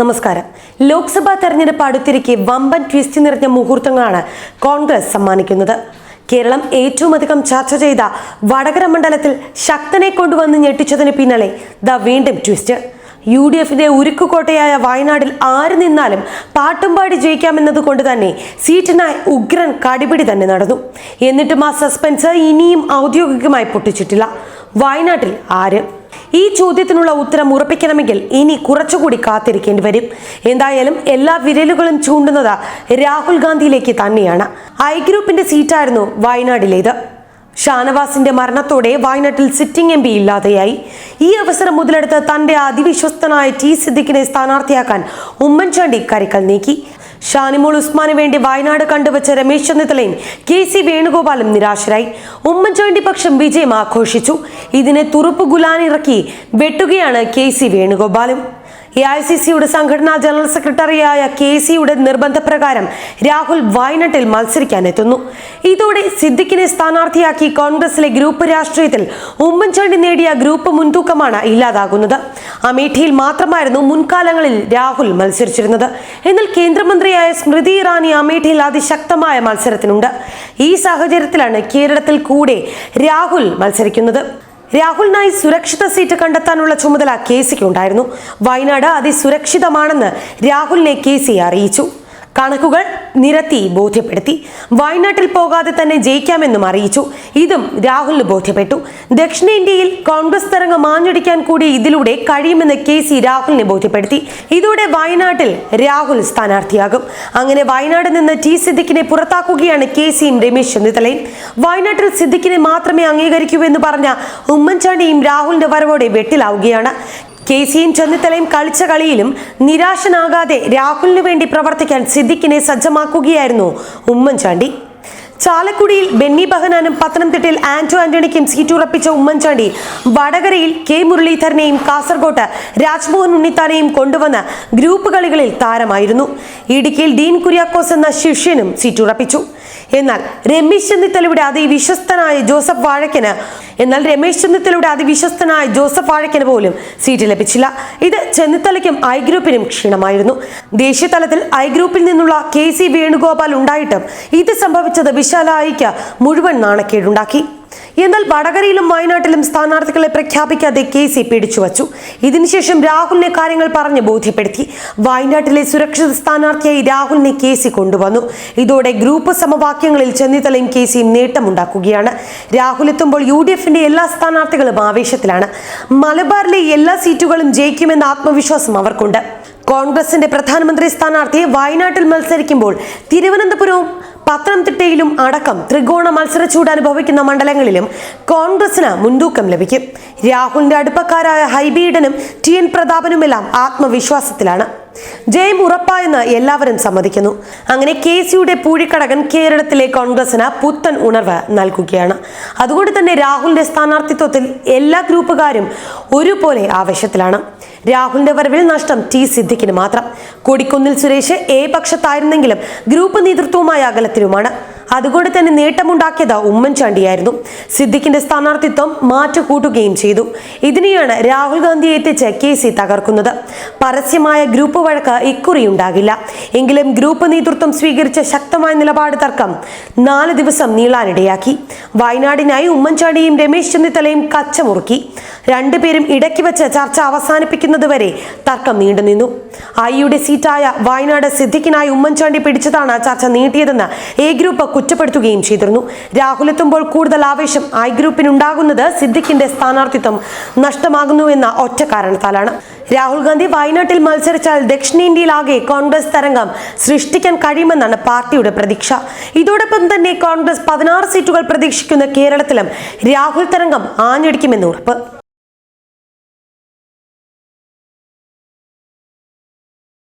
നമസ്കാരം. ലോക്സഭാ തെരഞ്ഞെടുപ്പ് അടുത്തിരിക്കെ വമ്പൻ ട്വിസ്റ്റ് നിറഞ്ഞ മുഹൂർത്തങ്ങളാണ് കോൺഗ്രസ് സമ്മാനിക്കുന്നത്. കേരളം ഏറ്റവും അധികം ചർച്ച ചെയ്ത വടകര മണ്ഡലത്തിൽ ശക്തനെ കൊണ്ടുവന്ന് ഞെട്ടിച്ചതിന് പിന്നാലെ ദ വീണ്ടും ട്വിസ്റ്റ്. യു ഡി എഫിന്റെ ഉരുക്കുകോട്ടയായ വയനാടിൽ ആര് നിന്നാലും പാട്ടുംപാടി ജയിക്കാമെന്നത് കൊണ്ട് തന്നെ സീറ്റിനായി ഉഗ്രൻ കടിപിടി തന്നെ നടന്നു. എന്നിട്ടും ആ സസ്പെൻസ് ഇനിയും ഔദ്യോഗികമായി പൊട്ടിച്ചിട്ടില്ല. വയനാട്ടിൽ ആര്? ഈ ചോദ്യത്തിനുള്ള ഉത്തരം ഉറപ്പിക്കണമെങ്കിൽ ഇനി കുറച്ചുകൂടി കാത്തിരിക്കേണ്ടി വരും. എന്തായാലും എല്ലാ വിരലുകളും ചൂണ്ടുന്നത് രാഹുൽ ഗാന്ധിയിലേക്ക് തന്നെയാണ്. ഐ ഗ്രൂപ്പിന്റെ സീറ്റായിരുന്നു വയനാടിലേത്. ഷാനവാസിന്റെ മരണത്തോടെ വയനാട്ടിൽ സിറ്റിംഗ് എം പി ഇല്ലാതെയായി. ഈ അവസരം മുതലെടുത്ത് തന്റെ അതിവിശ്വസ്തനായ ടി സിദ്ദിഖിനെ സ്ഥാനാർത്ഥിയാക്കാൻ ഉമ്മൻചാണ്ടി കരിക്കൽ നീക്കി. ഷാനിമോൾ ഉസ്മാന് വേണ്ടി വയനാട് കണ്ടുവച്ച രമേശ് ചെന്നിത്തലയും കെ സി വേണുഗോപാലും നിരാശരായി. ഉമ്മൻചാണ്ടി പക്ഷം വിജയം ആഘോഷിച്ചു. ഇതിനെ തുറുപ്പ് ഗുലാനിറക്കി വെട്ടുകയാണ് കെ സി വേണുഗോപാലും. എ ഐ സി സിയുടെ സംഘടനാ ജനറൽ സെക്രട്ടറിയായ കെ സിയുടെ നിർബന്ധപ്രകാരം രാഹുൽ വയനാട്ടിൽ മത്സരിക്കാനെത്തുന്നു. ഇതോടെ സിദ്ദിഖിനെ സ്ഥാനാർത്ഥിയാക്കി കോൺഗ്രസിലെ ഗ്രൂപ്പ് രാഷ്ട്രീയത്തിൽ ഉമ്മൻചാണ്ടി നേടിയ ഗ്രൂപ്പ് മുൻതൂക്കമാണ് ഇല്ലാതാകുന്നത്. അമേഠിയിൽ മാത്രമായിരുന്നു മുൻകാലങ്ങളിൽ രാഹുൽ മത്സരിച്ചിരുന്നത്. എന്നാൽ കേന്ദ്രമന്ത്രിയായ സ്മൃതി ഇറാനി അമേഠിയിൽ അതിശക്തമായ മത്സരത്തിനുണ്ട്. ഈ സാഹചര്യത്തിലാണ് കേരളത്തിൽ കൂടെ രാഹുൽ മത്സരിക്കുന്നത്. രാഹുലിനായി സുരക്ഷിത സീറ്റ് കണ്ടെത്താനുള്ള ചുമതല കെ സിക്ക് ഉണ്ടായിരുന്നു. വയനാട് അതിസുരക്ഷിതമാണെന്ന് രാഹുലിനെ കെ സി അറിയിച്ചു. കണക്കുകൾ നിരത്തി ബോധ്യപ്പെടുത്തി. വയനാട്ടിൽ പോകാതെ തന്നെ ജയിക്കാമെന്നും അറിയിച്ചു. ഇതും രാഹുലിന് ബോധ്യപ്പെട്ടു. ദക്ഷിണേന്ത്യയിൽ കോൺഗ്രസ് തരംഗം മാഞ്ഞടിക്കാൻ കൂടി ഇതിലൂടെ കഴിയുമെന്ന് കെ സി രാഹുലിനെ ബോധ്യപ്പെടുത്തി. ഇതോടെ വയനാട്ടിൽ രാഹുൽ സ്ഥാനാർത്ഥിയാകും. അങ്ങനെ വയനാട് നിന്ന് ടി സിദ്ദിഖിനെ പുറത്താക്കുകയാണ് കെ സിയും രമേശ് ചെന്നിത്തലയും. വയനാട്ടിൽ സിദ്ദിഖിനെ മാത്രമേ അംഗീകരിക്കൂ എന്ന് പറഞ്ഞ ഉമ്മൻചാണ്ടിയും രാഹുലിന്റെ വരവോടെ വെട്ടിലാവുകയാണ്. കെ സിയും ചെന്നിത്തലയും കളിച്ച കളിയിലും നിരാശനാകാതെ രാഹുലിനു വേണ്ടി പ്രവർത്തിക്കാൻ സിദ്ദിഖിനെ സജ്ജമാക്കുകയായിരുന്നു ഉമ്മൻചാണ്ടി. ചാലക്കുടിയിൽ ബെന്നി ബഹനാനും പത്തനംതിട്ടയിൽ ആന്റോ ആന്റണിക്കും സീറ്റ് ഉറപ്പിച്ച ഉമ്മൻചാണ്ടി വടകരയിൽ കെ മുരളീധരനെയും കാസർകോട്ട് രാജ്മോഹൻ ഉണ്ണിത്താനെയും കൊണ്ടുവന്ന് ഗ്രൂപ്പ് കളികളിൽ താരമായിരുന്നു. ഇടുക്കിയിൽ ഡീൻ കുര്യാക്കോസ് എന്ന ശിഷ്യനും സീറ്റ് ഉറപ്പിച്ചു. എന്നാൽ രമേശ് ചെന്നിത്തലയുടെ അതിവിശ്വസ്തനായ ജോസഫ് വാഴക്കന് എന്നാൽ രമേശ് ചെന്നിത്തലയുടെ അതിവിശ്വസ്തനായ ജോസഫ് ആഴക്കന് പോലും സീറ്റ് ലഭിച്ചില്ല. ഇത് ചെന്നിത്തലയ്ക്കും ഐ ഗ്രൂപ്പിനും ക്ഷീണമായിരുന്നു. ദേശീയ തലത്തിൽ ഐ ഗ്രൂപ്പിൽ നിന്നുള്ള കെ സി വേണുഗോപാൽ ഉണ്ടായിട്ടും ഇത് സംഭവിച്ചത് വിശാലായിക്ക് മുഴുവൻ നാണക്കേടുണ്ടാക്കി. എന്നാൽ വടകരയിലും വയനാട്ടിലും സ്ഥാനാർത്ഥികളെ പ്രഖ്യാപിക്കാതെ കെ സി പിടിച്ചുവച്ചു ഇതിനുശേഷം രാഹുലിനെ കാര്യങ്ങൾ പറഞ്ഞ് ബോധ്യപ്പെടുത്തി. വയനാട്ടിലെ സുരക്ഷിത സ്ഥാനാർത്ഥിയായി രാഹുലിനെ കെ സി കൊണ്ടുവന്നു. ഇതോടെ ഗ്രൂപ്പ് സമവാക്യങ്ങളിൽ ചെന്നിത്തലയും കെ സിയും നേട്ടമുണ്ടാക്കുകയാണ്. രാഹുൽ എത്തുമ്പോൾ യു ഡി എഫിന്റെ എല്ലാ സ്ഥാനാർത്ഥികളും ആവേശത്തിലാണ്. മലബാറിലെ എല്ലാ സീറ്റുകളും ജയിക്കുമെന്ന ആത്മവിശ്വാസം അവർക്കുണ്ട്. കോൺഗ്രസിന്റെ പ്രധാനമന്ത്രി സ്ഥാനാർത്ഥിയെ വയനാട്ടിൽ മത്സരിക്കുമ്പോൾ തിരുവനന്തപുരവും പത്തനംതിട്ടയിലും അടക്കം ത്രികോണ മത്സരച്ചൂട് അനുഭവിക്കുന്ന മണ്ഡലങ്ങളിലും കോൺഗ്രസിന് മുൻതൂക്കം ലഭിക്കും. രാഹുലിന്റെ അടുപ്പക്കാരായ ഹൈബീഡനും ടി എൻ പ്രതാപനുമെല്ലാം ആത്മവിശ്വാസത്തിലാണ്. ജയം ഉറപ്പായെന്ന് എല്ലാവരും സമ്മതിക്കുന്നു. അങ്ങനെ കെ സിയുടെ പൂഴിക്കടകൻ കേരളത്തിലെ കോൺഗ്രസിന് പുത്തൻ ഉണർവ് നൽകുകയാണ്. അതുകൊണ്ട് തന്നെ രാഹുലിന്റെ സ്ഥാനാർത്ഥിത്വത്തിൽ എല്ലാ ഗ്രൂപ്പുകാരും ഒരുപോലെ ആവേശത്തിലാണ്. രാഹുലിന്റെ വരവിൽ നഷ്ടം ടി സിദ്ദിഖിന് മാത്രം. കൊടിക്കുന്നിൽ സുരേഷ് എ പക്ഷത്തായിരുന്നെങ്കിലും ഗ്രൂപ്പ് നേതൃത്വവുമായ അകലത്തിലുമാണ്. അതുകൊണ്ട് തന്നെ നേട്ടമുണ്ടാക്കിയത് ഉമ്മൻചാണ്ടിയായിരുന്നു സിദ്ദിഖിന്റെ സ്ഥാനാർത്ഥിത്വം മാറ്റുകൂട്ടുകയും ചെയ്തു. ഇതിനെയാണ് രാഹുൽ ഗാന്ധിയെ എത്തിച്ച് കെ സി തകർക്കുന്നത്. പരസ്യമായ ഗ്രൂപ്പ് വഴക്ക് ഇക്കുറി ഉണ്ടാകില്ല എങ്കിലും ഗ്രൂപ്പ് നേതൃത്വം സ്വീകരിച്ച ശക്തമായ നിലപാട് തർക്കം നാല് ദിവസം നീളാനിടയാക്കി. വയനാടിനായി ഉമ്മൻചാണ്ടിയും രമേശ് ചെന്നിത്തലയും കച്ചമുറുക്കി. രണ്ടുപേരും ഇടയ്ക്ക് വെച്ച് ചർച്ച അവസാനിപ്പിക്കുന്നതുവരെ തർക്കം നീണ്ടുനിന്നു. ഐയുടെ സീറ്റായ വയനാട് സിദ്ദിഖിനായി ഉമ്മൻചാണ്ടി പിടിച്ചതാണ് ചർച്ച നീട്ടിയതെന്ന് എ ഗ്രൂപ്പ് കുറ്റപ്പെടുത്തുകയും ചെയ്തിരുന്നു. രാഹുൽ എത്തുമ്പോൾ കൂടുതൽ ആവേശം ഐ ഗ്രൂപ്പിനുണ്ടാകുന്നത് സിദ്ദിഖിന്റെ സ്ഥാനാർത്ഥിത്വം നഷ്ടമാകുന്നു എന്ന ഒറ്റ കാരണത്താലാണ്. രാഹുൽ ഗാന്ധി വയനാട്ടിൽ മത്സരിച്ചാൽ ദക്ഷിണേന്ത്യയിലാകെ കോൺഗ്രസ് തരംഗം സൃഷ്ടിക്കാൻ കഴിയുമെന്നാണ് പാർട്ടിയുടെ പ്രതീക്ഷ. ഇതോടൊപ്പം തന്നെ കോൺഗ്രസ് പതിനാറ് സീറ്റുകൾ പ്രതീക്ഷിക്കുന്ന കേരളത്തിലും രാഹുൽ തരംഗം ആഞ്ഞടിക്കുമെന്ന് ഉറപ്പ്.